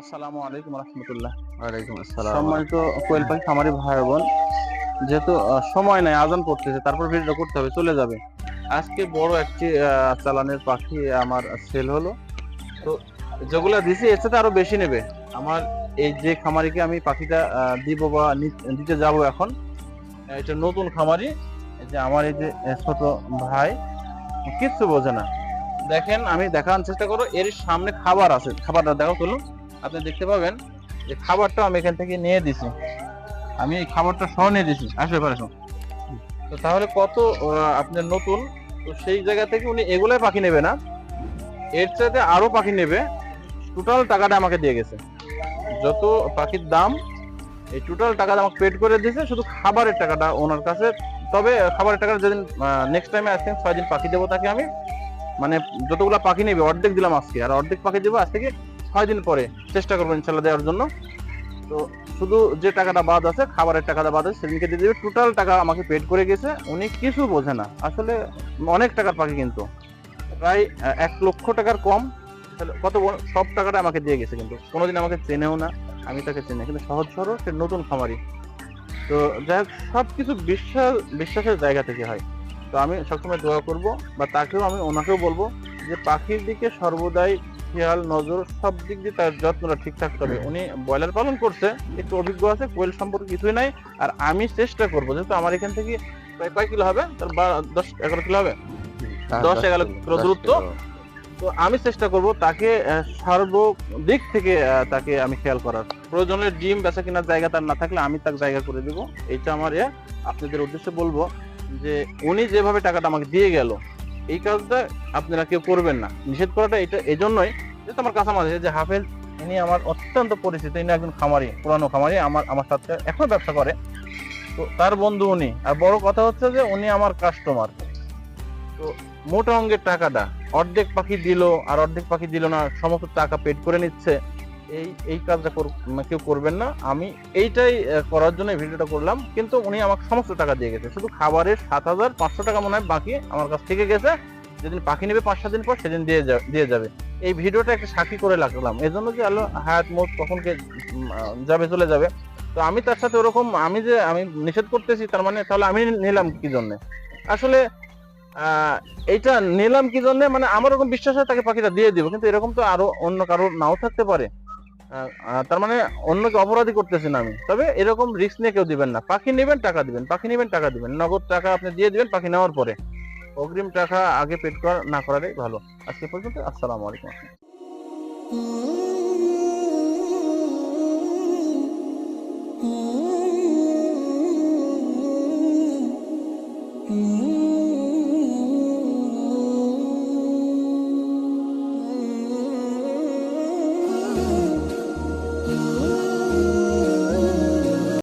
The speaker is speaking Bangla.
আসসালামু আলাইকুম রহমতুল্লাহ। ওয়ালাইকুম আসসালাম। সম্মানিত কোয়েল পাখি খামারি ভাই বোন যেহেতু সময় নাই আজান পড়তেছে তারপর ভিডিওটা করতে হবে চলে যাবে। আজকে বড় একটি চালানের পাখি আমার সেল হলো। তো যেগুলো দিছি এর সাথে আরও বেশি নেবে। আমার এই যে খামারিকে আমি পাখিটা দিব বা দিতে যাব এখন এটা নতুন খামারি। এই যে আমার এই যে ছোট ভাই কিচ্ছু বোঝে না। দেখেন আমি দেখানোর চেষ্টা করো এর সামনে খাবার আছে। খাবারটা দেখো চলুন আপনি দেখতে পাবেন যে খাবারটা আমি এখান থেকে নিয়ে দিছি। আমি এই খাবারটা সহ নিয়ে দিছি। আসো এবার আসো তো তাহলে কত আপনার নতুন? তো সেই জায়গা থেকে উনি এগুলাই পাখি নেবে না। এর চাইতে আরও পাখি নেবে। টোটাল টাকাটা আমাকে দিয়ে গেছে। যত পাখির দাম, এই টোটাল টাকাটা আমাকে পেড করে দিয়েছে। শুধু খাবারের টাকাটা ওনার কাছে। তবে খাবারের টাকাটা যেদিন নেক্সট টাইমে আসছেন ছয় দিন পাখি দেবো তাকে আমি। মানে যতগুলো পাখি নেবে, অর্ধেক দিলাম আজকে। আর অর্ধেক পাখি দেবো আজ থেকে ছয় দিন পরে চেষ্টা করব ইনশাল্লাহ দেওয়ার জন্য। তো শুধু যে টাকাটা বাদ আছে, খাবারের টাকাটা বাদ আছে, সেদিনকে দিয়ে দেবে। টোটাল টাকা আমাকে পেড করে গেছে। উনি কিছু বোঝে না। আসলে অনেক টাকার পাখি কিন্তু। প্রায় এক লক্ষ টাকার কম। তাহলে কত সব টাকাটা আমাকে দিয়ে গেছে কিন্তু। কোনোদিন আমাকে চেনেও না। আমি তাকে চিনি কিন্তু সহজ সরল সে নতুন খামারি। তো যাই হোক সব কিছু বিশ্বাস, বিশ্বাসের জায়গা থেকে হয়। তো আমি সবসময় দোয়া করব, বা তাকেও আমি ওনাকেও বলব যে পাখির দিকে সর্বদাই খেয়াল নজর সব দিক দিয়ে তার যত্নটা ঠিক থাকতে হবে। উনি ব্রয়লার পালন করছে একটু অভিজ্ঞ আছে কোয়েল সম্পর্কে কিছুই নাই আর আমি চেষ্টা করব যেহেতু আমার এখান থেকে প্রায় কয় কিলো হবে? তার বা- দশ এগারো কিলো হবে? দশ এগারো কিলো দূরত্ব। তো আমি চেষ্টা করব তাকে সর্বদিক থেকে তাকে আমি খেয়াল করার। প্রয়োজনে ডিম বেচা কেনার জায়গা তার না থাকলে আমি তার জায়গা করে দেবো। এইটা আমার এ। আপনাদের উদ্দেশ্যে বলব যে উনি যেভাবে টাকাটা আমাকে দিয়ে গেল এই কাজটা আপনারা কেউ করবেন না। নিষেধ করাটা এটা জন্যই যেহেতু আমার কাছামাঝি যে হাফেজ, ইনি আমার অত্যন্ত পরিচিত, ইনি একজন খামারি, পুরানো খামারি, আমার আমার সাথে এখনও ব্যবসা করে। তো তার বন্ধু উনি। আর বড় কথা হচ্ছে যে উনি আমার কাস্টমার তো মোটা অঙ্কের টাকাটা অর্ধেক পাখি দিল, আর অর্ধেক পাখি দিল না, সমস্ত টাকা পেড করে নিচ্ছে। এই এই কাজটা মানে কেউ করবেন না। আমি এইটাই করার জন্য ভিডিওটা করলাম, কিন্তু উনি আমাকে সমস্ত টাকা দিয়ে গেছে। শুধু খাবারের সাত হাজার পাঁচশো টাকা মনে হয় বাকি আমার কাছ থেকে গেছে। যেদিন পাখি নেবে পাঁচ, সাত দিন পর সেদিন দিয়ে দিয়ে যাবে। এই ভিডিওটা একটা সাক্ষী করে লাগলাম এই জন্য যে আল্লাহ হায়াত মোট কখন কে যাবে, চলে যাবে। তো আমি তার সাথে ওরকম, আমি যে, আমি নিষেধ করতেছি, তার মানে তাহলে আমি নিলাম কি জন্যে? আসলে এইটা নিলাম কি জন্যে? মানে আমার ওরকম বিশ্বাস হয় তাকে পাখিটা দিয়ে দিব, কিন্তু এরকম তো আরও অন্য কারও নাও থাকতে পারে। তার মানে অন্যকে অপরাধী করতেছি না আমি। তবে এরকম রিস্ক নিয়ে কেউ দিবেন না। পাখি নেবেন, টাকা দিবেন। পাখি নেবেন, টাকা দিবেন। নগদ টাকা আপনি দিয়ে দিবেন পাখি নেওয়ার পরে। অগ্রিম টাকা আগে পেড করা, না করাটাই ভালো। আজকে পর্যন্ত আসসালামু আলাইকুম। Mm-hmm.